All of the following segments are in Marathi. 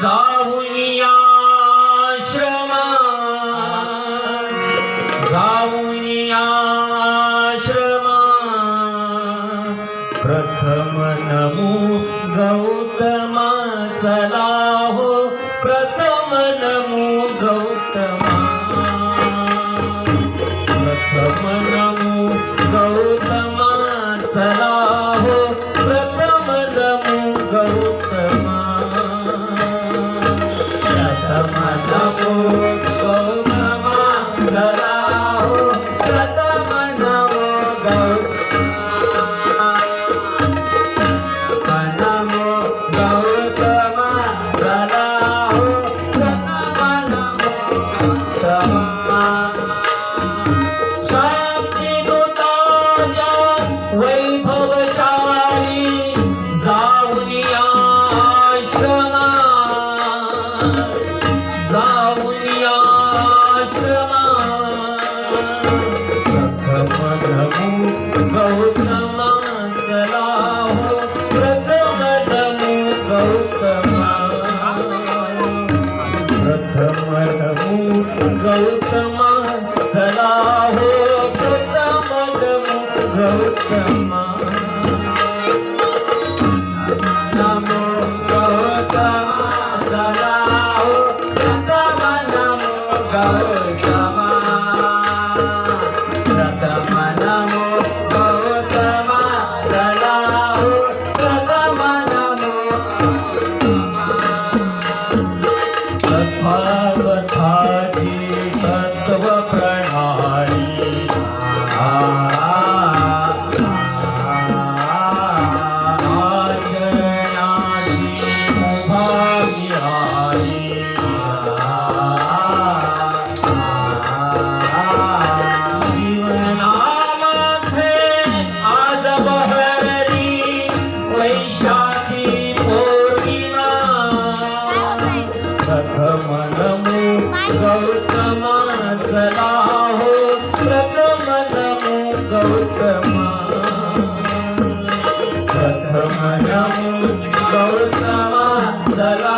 जाऊया श्रमा जाऊया श्रमा प्रथम नमो गौतमा चला हो प्रथम नमो गौतम. la la అమ్మా गौतमा चला हो प्रथम नमो गौतमा प्रथम नमो गौतमा चला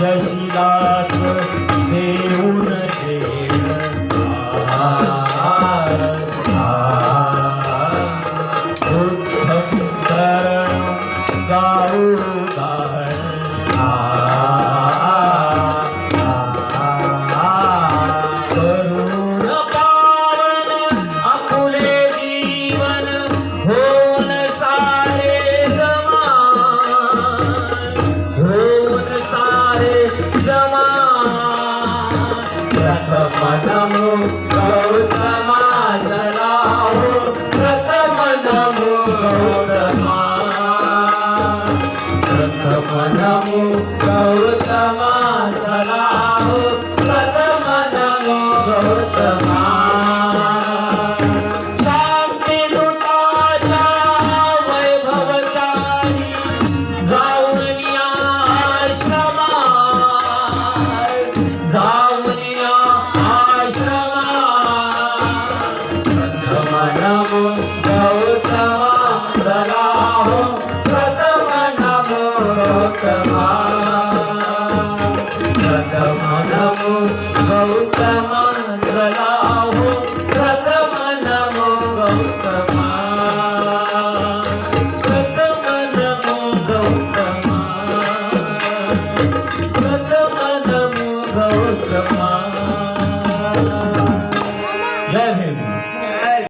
Jai जाऊ करून पावन आपुले जीवन होऊन सारे जमा होऊन सारे जमा प्रथम गौतमा Loka